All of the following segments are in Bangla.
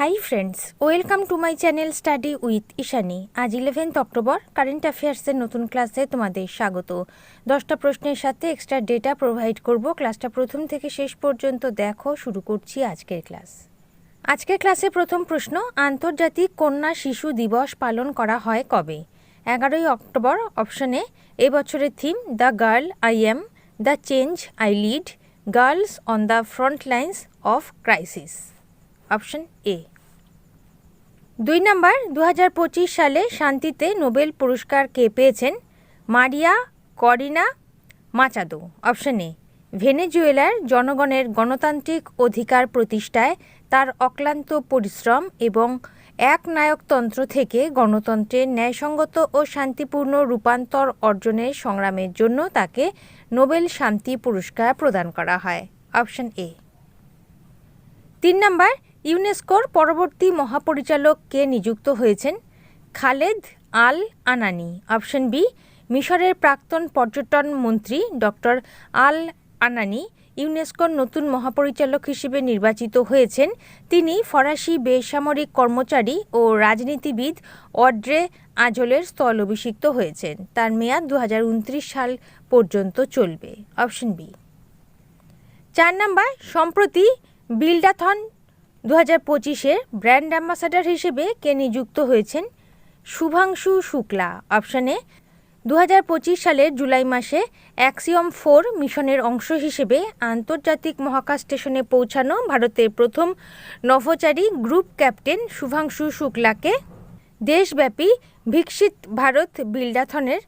Hi friends welcome to my channel study with Ishani আজ ইলেভেন্থ অক্টোবর কারেন্ট অ্যাফেয়ার্সের নতুন ক্লাসে তোমাদের স্বাগত। দশটা প্রশ্নের সাথে এক্সট্রা ডেটা প্রোভাইড করব। ক্লাসটা প্রথম থেকে শেষ পর্যন্ত দেখো, শুরু করছি আজকের ক্লাস আজকের ক্লাসে প্রথম প্রশ্ন, আন্তর্জাতিক কন্যা শিশু দিবস পালন করা হয় কবে? এগারোই অক্টোবর অপশনে এবছরের theme the girl I am the change I lead girls on the front lines of crisis option A. দুই নম্বর দু হাজার পঁচিশ সালে শান্তিতে নোবেল পুরস্কার কে পেয়েছেন? মারিয়া করিনা মাচাদো। অপশন এ, ভেনেজুয়েলার জনগণের গণতান্ত্রিক অধিকার প্রতিষ্ঠায় তার অক্লান্ত পরিশ্রম এবং একনায়কতন্ত্র থেকে গণতন্ত্রের ন্যায়সঙ্গত ও শান্তিপূর্ণ রূপান্তর অর্জনের সংগ্রামের জন্য তাকে নোবেল শান্তি পুরস্কার প্রদান করা হয়। Option A. তিন নম্বর ইউনেস্কোর পরবর্তী মহাপরিচালক কে নিযুক্ত হয়েছেন? Khaled El Enany. Option B, মিশরের প্রাক্তন পর্যটন মন্ত্রী ডক্টর আল আনানি ইউনেস্কোর নতুন মহাপরিচালক হিসেবে নির্বাচিত হয়েছেন। তিনি ফরাসি বেসামরিক কর্মচারী ও রাজনীতিবিদ অড্রে আজলের স্থল অভিষিক্ত হয়েছেন। তার মেয়াদ দু হাজার উনত্রিশ সাল পর্যন্ত চলবে। Option B. চার নাম্বার, সম্প্রতি বিল্ডাথন দু হাজার পঁচিশের ব্র্যান্ড অ্যাম্বাসাডার হিসেবে কে নিযুক্ত হয়েছেন? শুভাংশু শুক্লা। অপশানে দু হাজার পঁচিশ সালের জুলাই মাসে অ্যাক্সিয়ম ফোর মিশনের অংশ হিসেবে আন্তর্জাতিক মহাকাশ স্টেশনে পৌঁছানো ভারতের প্রথম নভোচারী গ্রুপ ক্যাপ্টেন শুভাংশু শুক্লাকে দেশব্যাপী ভিকসিত ভারত বিল্ডাথনের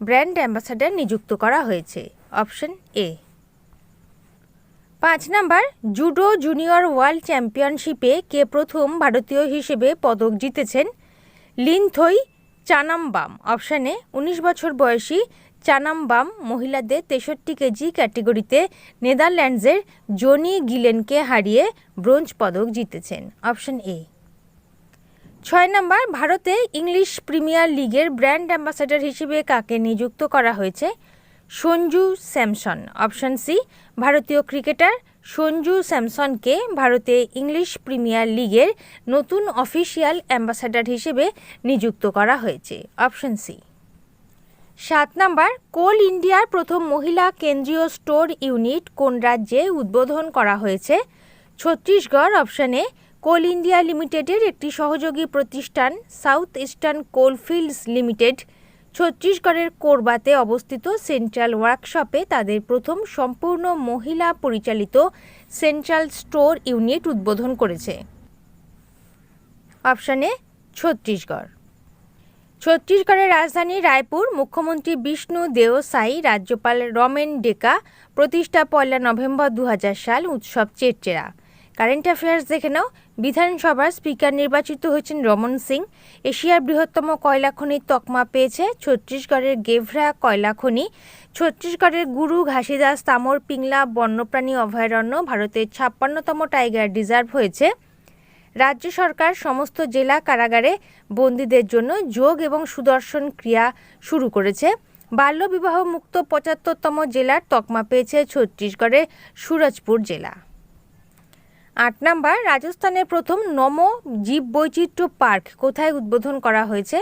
ব্র্যান্ড অ্যাম্বাসাডার নিযুক্ত করা হয়েছে। Option A. পাঁচ নাম্বার, জুডো জুনিয়র ওয়ার্ল্ড চ্যাম্পিয়নশিপে কে প্রথম ভারতীয় হিসেবে পদক জিতেছেন? লিনথই চানামবাম। অপশানে, উনিশ বছর বয়সী চানামবাম মহিলাদের তেষট্টি কেজি ক্যাটেগরিতে নেদারল্যান্ডসের জনি গিলেনকে হারিয়ে ব্রোঞ্জ পদক জিতেছেন। Option A. ছয় নম্বর, ভারতে ইংলিশ প্রিমিয়ার লিগের ব্র্যান্ড অ্যাম্বাসাডার হিসেবে কাকে নিযুক্ত করা হয়েছে? সঞ্জু স্যামসন, অপশন সি, ভারতীয় ক্রিকেটার সঞ্জু স্যামসনকে ভারতে ইংলিশ প্রিমিয়ার লিগের নতুন অফিসিয়াল অ্যাম্বাসাডার হিসেবে নিযুক্ত করা হয়েছে, অপশন সি। সাত নাম্বার, কোল ইন্ডিয়ার প্রথম মহিলা কেন্দ্রীয় স্টোর ইউনিট কোন রাজ্যে উদ্বোধন করা হয়েছে? ছত্তিশগড়, অপশানে কোল ইন্ডিয়া লিমিটেডের একটি সহযোগী প্রতিষ্ঠান সাউথ ইস্টার্ন কোলফিল্ডস লিমিটেড ছত্তিশগড়ের কোরবাতে অবস্থিত সেন্ট্রাল ওয়ার্কশপে তাদের প্রথম সম্পূর্ণ মহিলা পরিচালিত সেন্ট্রাল স্টোর ইউনিট উদ্বোধন করেছে। অপশানে ছত্তিশগড়। ছত্তিশগড়ের রাজধানী রায়পুর মুখ্যমন্ত্রী বিষ্ণু দেও সাই রাজ্যপাল রমেন ডেকা, প্রতিষ্ঠা পয়লা নভেম্বর দু হাজার সাল উৎসব চেরচেরা কারেন্ট অ্যাফেয়ার্স দেখে নাও। বিধানসভার স্পিকার নির্বাচিত হয়েছেন রমন সিং। এশিয়ার বৃহত্তম কয়লা খনির তকমা পেয়েছে ছত্তিশগড়ের গেভরা কয়লা খনি। ছত্তিশগড়ের গুরু ঘাসিদাস তামর পিংলা বন্যপ্রাণী অভয়ারণ্য ভারতের ছাপ্পান্নতম টাইগার রিজার্ভ হয়েছে। রাজ্য সরকার সমস্ত জেলা কারাগারে বন্দীদের জন্য যোগ এবং সুদর্শন ক্রিয়া শুরু করেছে। বাল্যবিবাহ মুক্ত পঁচাত্তরতম জেলার তকমা পেয়েছে ছত্তিশগড়ের সুরজপুর জেলা। আট নাম্বার, রাজস্থানের প্রথম নম জীববৈচিত্র্য পার্ক কোথায় উদ্বোধন করা হয়েছে?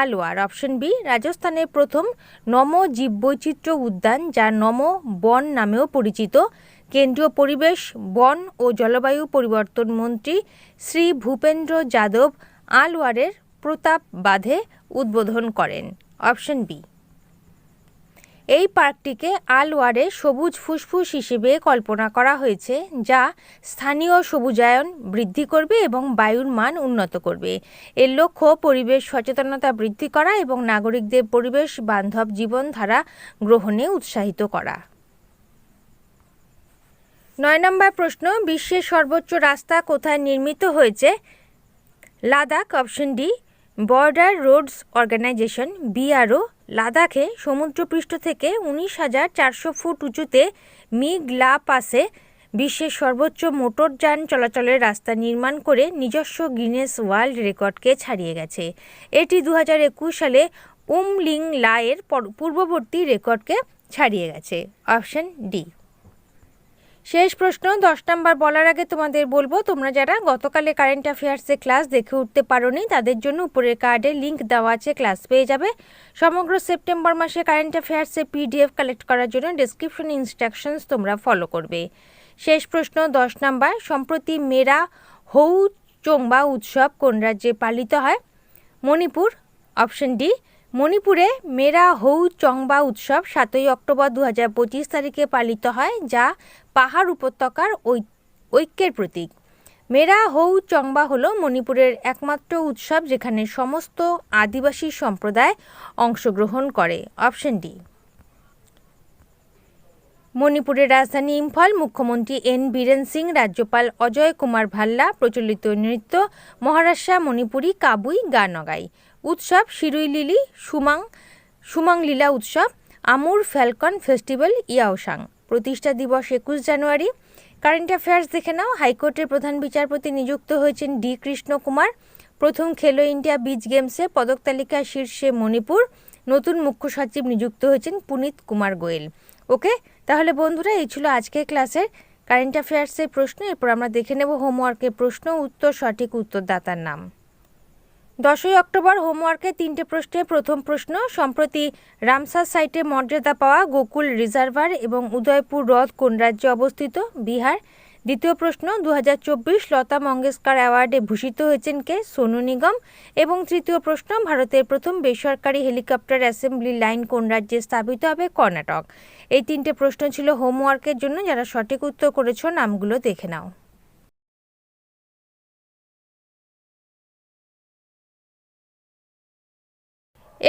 আলওয়ার অপশন বি, রাজস্থানের প্রথম নম জীববৈচিত্র্য উদ্যান যা নম বন নামেও পরিচিত। কেন্দ্রীয় পরিবেশ, বন ও জলবায়ু পরিবর্তন মন্ত্রী শ্রী ভূপেন্দ্র যাদব আলওয়ারের প্রতাপ বাঁধে উদ্বোধন করেন। Option B. এই পার্কটিকে আলওয়ারে সবুজ ফুসফুস হিসেবে কল্পনা করা হয়েছে, যা স্থানীয় সবুজায়ন বৃদ্ধি করবে এবং বায়ুর মান উন্নত করবে। এর লক্ষ্য পরিবেশ সচেতনতা বৃদ্ধি করা এবং নাগরিকদের পরিবেশ বান্ধব জীবনধারা গ্রহণে উৎসাহিত করা। নয় নম্বর প্রশ্ন, বিশ্বের সর্বোচ্চ রাস্তা কোথায় নির্মিত হয়েছে? Ladakh, option D, border roads organisation, BRO লাদাখে সমুদ্রপৃষ্ঠ থেকে উনিশ হাজার চারশো ফুট উঁচুতে মিগ লা পাসে বিশ্বের সর্বোচ্চ মোটরযান চলাচলের রাস্তা নির্মাণ করে নিজস্ব গিনেস ওয়ার্ল্ড রেকর্ডকে ছাড়িয়ে গেছে। এটি দু হাজার একুশ সালে উমলিং লায়ের পূর্ববর্তী রেকর্ডকে ছাড়িয়ে গেছে। Option D. শেষ প্রশ্ন, দশ নাম্বার বলার আগে তোমাদের বলব, তোমরা যারা গতকালে কারেন্ট অ্যাফেয়ার্সে ক্লাস দেখে উঠতে পারোনি, তাদের জন্য উপরের কার্ডে লিঙ্ক দেওয়া আছে, ক্লাস পেয়ে যাবে। সমগ্র সেপ্টেম্বর মাসে কারেন্ট অ্যাফেয়ার্সে পিডিএফ কালেক্ট করার জন্য ডিসক্রিপশন ইনস্ট্রাকশনস তোমরা ফলো করবে। শেষ প্রশ্ন, দশ নাম্বার, সম্প্রতি মেরা হৌ চোংবা উৎসব কোন রাজ্যে পালিত হয়? মণিপুর অপশন ডি মণিপুরে মেরা হৌ চংবা উৎসব সাতই অক্টোবর দু হাজার পঁচিশ তারিখে পালিত হয়, যা পাহাড় উপত্যকার ঐক্যের প্রতীক। মেরা হৌ চংবা হল মণিপুরের একমাত্র উৎসব যেখানে সমস্ত আদিবাসী সম্প্রদায় অংশগ্রহণ করে। Option D. মণিপুরের রাজধানী ইম্ফল মুখ্যমন্ত্রী এন বীরেন সিং, রাজ্যপাল অজয় কুমার ভাল্লা, প্রচলিত নৃত্য মহারাষ্ট্র, মণিপুরি কাবুই, গানগাই। উৎসব শিরুই লিলি, সুমাং সুমাং লীলা উৎসব, আমুর ফ্যালকন ফেস্টিভ্যাল, ইয়াওসাং। প্রতিষ্ঠা দিবস একুশ জানুয়ারি। কারেন্ট অ্যাফেয়ার্স দেখে নাও। হাইকোর্টের প্রধান বিচারপতি নিযুক্ত হয়েছেন ডি কৃষ্ণ কুমার। প্রথম খেলো ইন্ডিয়া বিচ গেমসে পদক তালিকায় শীর্ষে মণিপুর। নতুন মুখ্য সচিব নিযুক্ত হয়েছেন পুনিত কুমার গোয়েল। ওকে, তাহলে বন্ধুরা, এই ছিল আজকের ক্লাসের কারেন্ট অ্যাফেয়ার্সের প্রশ্ন। এরপর আমরা দেখে নেব হোমওয়ার্কের প্রশ্ন, উত্তর, সঠিক উত্তরদাতার নাম। দশই অক্টোবর হোমওয়ার্কে তিনটে প্রশ্নের প্রথম প্রশ্ন, সম্প্রতি রামসার সাইটে মর্যাদা পাওয়া গোকুল রিজার্ভার এবং উদয়পুর হ্রদ কোন রাজ্যে অবস্থিত? বিহার। দ্বিতীয় প্রশ্ন দু হাজার চব্বিশ লতা মঙ্গেশকর অ্যাওয়ার্ডে ভূষিত হয়েছেন কে? সোনু নিগম। এবং তৃতীয় প্রশ্ন, ভারতের প্রথম বেসরকারি হেলিকপ্টার অ্যাসেম্বলি লাইন কোন রাজ্যে স্থাপিত হবে? কর্ণাটক। এই তিনটে প্রশ্ন ছিল হোমওয়ার্কের জন্য, যারা সঠিক উত্তর করেছ, নামগুলো দেখে নাও।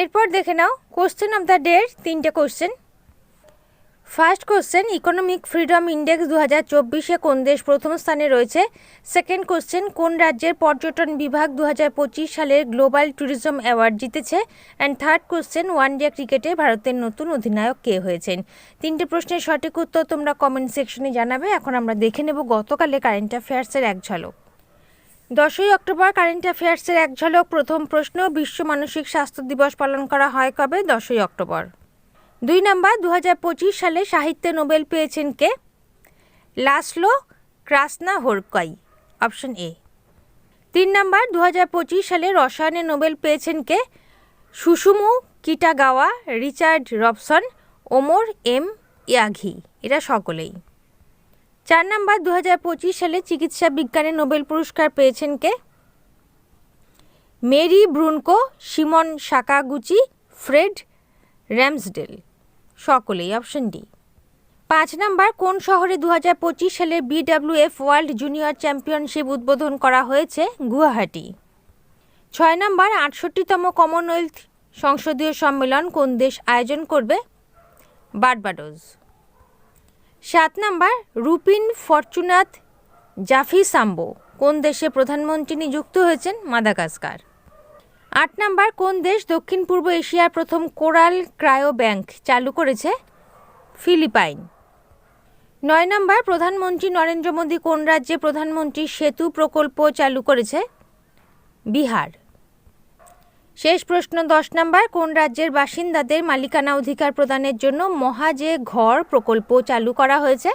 এরপর দেখে নাও কোশ্চেন অফ দ্য ডের তিনটে question first question economic freedom index দু হাজার চব্বিশে কোন দেশ প্রথম স্থানে রয়েছে? সেকেন্ড কোশ্চেন কোন রাজ্যের পর্যটন বিভাগ দু হাজার পঁচিশ সালের গ্লোবাল ট্যুরিজম অ্যাওয়ার্ড জিতেছে? And third question one day ক্রিকেটে ভারতের নতুন অধিনায়ক কে হয়েছেন? তিনটে প্রশ্নের সঠিক উত্তর তোমরা কমেন্ট সেকশনে জানাবে। এখন আমরা দেখে নেব গতকালে কারেন্ট অ্যাফেয়ার্সের এক ঝলক। দশই অক্টোবর কারেন্ট অ্যাফেয়ার্সের এক ঝলক প্রথম প্রশ্ন, বিশ্ব মানসিক স্বাস্থ্য দিবস পালন করা হয় কবে? দশই অক্টোবর। দুই নাম্বার দু সালে সাহিত্যে নোবেল পেয়েছেন কে? Laszlo ক্রাসনা হোরকাই option A. তিন নাম্বার দু সালে রসায়নে নোবেল পেয়েছেন কে? Susumu Kitagawa, Richard Robson, Omar M Yaghi, এরা সকলেই। চার নাম্বার দু সালে চিকিৎসা বিজ্ঞানে নোবেল পুরস্কার পেয়েছেন কে? Mary Brunkow, Shimon Sakaguchi, Fred Ramsdell. সকলেই অপশন ডি। পাঁচ নাম্বার, কোন শহরে দু হাজার পঁচিশ সালে বিডব্লিউএফ ওয়ার্ল্ড জুনিয়র চ্যাম্পিয়নশিপ উদ্বোধন করা হয়েছে? গুয়াহাটি। ছয় নাম্বার, আটষট্টিতম কমনওয়েলথ সংসদীয় সম্মেলন কোন দেশ আয়োজন করবে? বার্বাডোজ সাত নাম্বার, রুপিন ফরচুনাত জাফি সাম্বো, কোন দেশে প্রধানমন্ত্রী নিযুক্ত হয়েছেন? মাদাগাস্কার। আট নাম্বার, কোন দেশ দক্ষিণ পূর্ব এশিয়ার প্রথম কোরাল ক্রায়ো ব্যাংক চালু করেছে? ফিলিপাইন। নয় নম্বর, প্রধানমন্ত্রী নরেন্দ্র মোদী কোন রাজ্যে প্রধানমন্ত্রী সেতু প্রকল্প চালু করেছে? বিহার। শেষ প্রশ্ন দশ নম্বর, কোন রাজ্যের বাসিন্দাদের মালিকানা অধিকার প্রদানের জন্য মহাজে ঘর প্রকল্প চালু করা হয়েছে?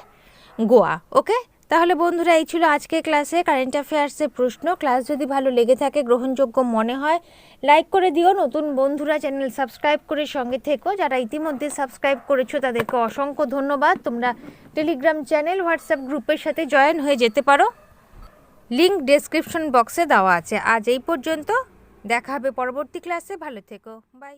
গোয়া। ওকে? তাহলে বন্ধুরা, এই ছিল আজকে ক্লাসে কারেন্ট অ্যাফেয়ার্সের প্রশ্ন। ক্লাস যদি ভালো লেগে থাকে, গ্রহণযোগ্য মনে হয়, লাইক করে দিও। নতুন বন্ধুরা, চ্যানেল সাবস্ক্রাইব করে সঙ্গে থেকো। যারা ইতিমধ্যে সাবস্ক্রাইব করেছ, তাদেরকে অসংখ্য ধন্যবাদ। তোমরা টেলিগ্রাম চ্যানেল হোয়াটসঅ্যাপ গ্রুপের সাথে জয়েন হয়ে যেতে পারো। লিঙ্ক ডেসক্রিপশন বক্সে দেওয়া আছে। আজ এই পর্যন্ত। দেখা হবে পরবর্তী ক্লাসে ভালো থেকো বাই